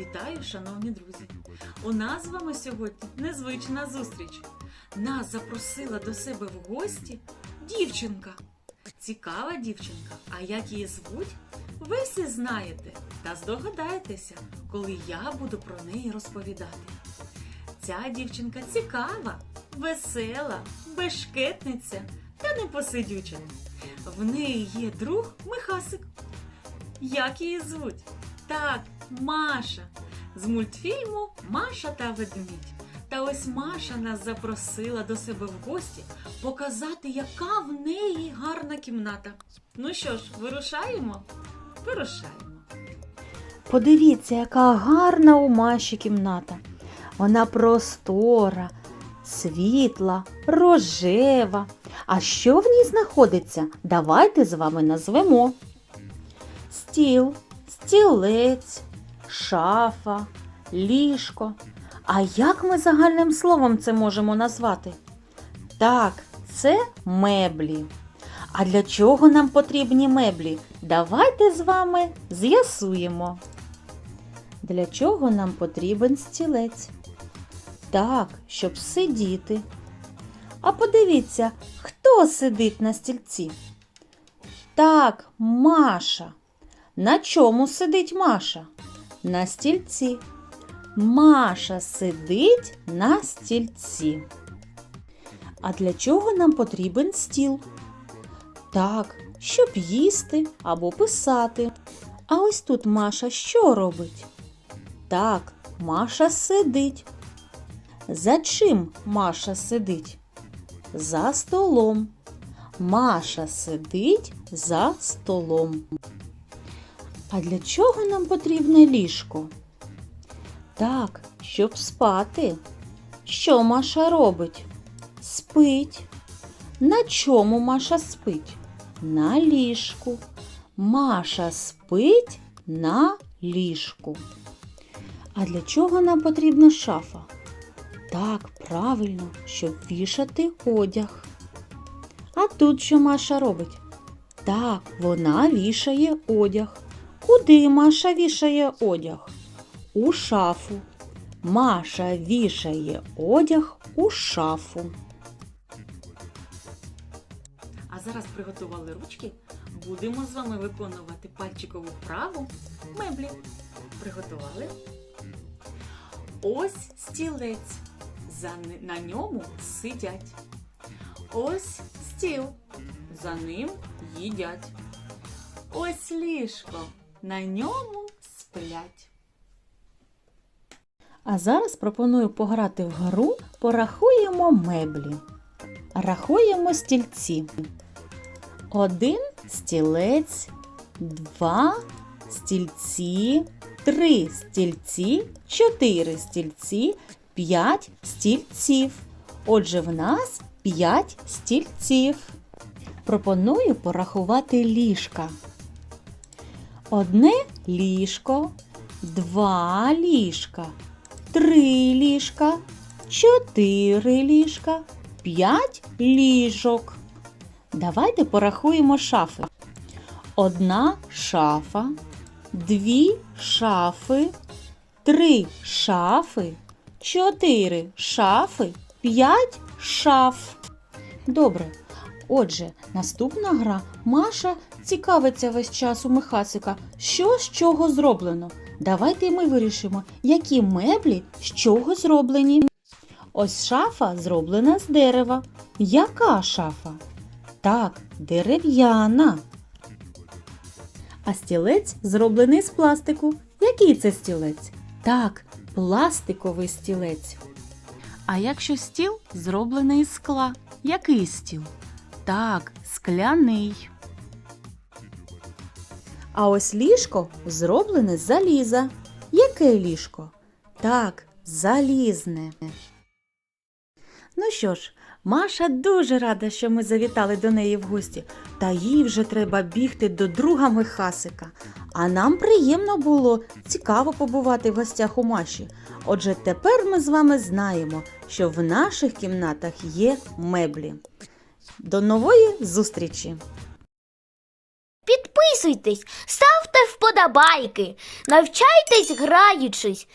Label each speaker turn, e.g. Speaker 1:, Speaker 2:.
Speaker 1: Вітаю, шановні друзі! У нас з вами сьогодні незвична зустріч. Нас запросила до себе в гості дівчинка. Цікава дівчинка. А як її звуть? Ви всі знаєте та здогадаєтеся, коли я буду про неї розповідати. Ця дівчинка цікава, весела, бешкетниця та непосидюча. В неї є друг Михасик. Як її звуть? Так, Маша з мультфільму Маша та ведмідь. Та ось Маша нас запросила до себе в гості показати, яка в неї гарна кімната. Ну що ж, вирушаємо? Вирушаємо.
Speaker 2: Подивіться, яка гарна у Маші кімната. Вона простора, світла, рожева. А що в ній знаходиться? Давайте з вами назвемо. Стіл, стілець, шафа, ліжко. А як ми загальним словом це можемо назвати? Так, це меблі. А для чого нам потрібні меблі? Давайте з вами з'ясуємо. Для чого нам потрібен стілець? Так, щоб сидіти. А подивіться, хто сидить на стільці? Так, Маша. На чому сидить Маша? На стільці. Маша сидить на стільці. А для чого нам потрібен стіл? Так, щоб їсти або писати. А ось тут Маша що робить? Так, Маша сидить. За чим Маша сидить? За столом. Маша сидить за столом. А для чого нам потрібне ліжко? Так, щоб спати. Що Маша робить? Спить. На чому Маша спить? На ліжку. Маша спить на ліжку. А для чого нам потрібна шафа? Так, правильно, щоб вішати одяг. А тут що Маша робить? Так, вона вішає одяг. Куди Маша вішає одяг? У шафу. Маша вішає одяг у шафу.
Speaker 1: А зараз приготували ручки. Будемо з вами виконувати пальчикову вправу меблі. Приготували. Ось стілець. На ньому сидять. Ось стіл. За ним їдять. Ось ліжко. На ньому сплять.
Speaker 2: А зараз пропоную пограти в гру Порахуємо меблі. Рахуємо стільці. Один стілець, два стільці, три стільці, чотири стільці, п'ять стільців. Отже, в нас п'ять стільців. Пропоную порахувати ліжка. Одне ліжко, два ліжка, три ліжка, чотири ліжка, п'ять ліжок. Давайте порахуємо шафи. Одна шафа, дві шафи, три шафи, чотири шафи, п'ять шаф. Добре. Отже, наступна гра Маша цікавиться весь час у Михасика, що з чого зроблено. Давайте ми вирішимо, які меблі з чого зроблені. Ось шафа зроблена з дерева. Яка шафа? Так, дерев'яна. А стілець зроблений з пластику. Який це стілець? Так, пластиковий стілець.
Speaker 1: А якщо стіл зроблений із скла, який стіл? Так, скляний.
Speaker 2: А ось ліжко зроблене з заліза. Яке ліжко? Так, залізне. Ну що ж, Маша дуже рада, що ми завітали до неї в гості, та їй вже треба бігти до друга Михасика. А нам приємно було цікаво побувати в гостях у Маші. Отже, тепер ми з вами знаємо, що в наших кімнатах є меблі. До нової зустрічі!
Speaker 3: Підписуйтесь, ставте вподобайки, навчайтесь граючись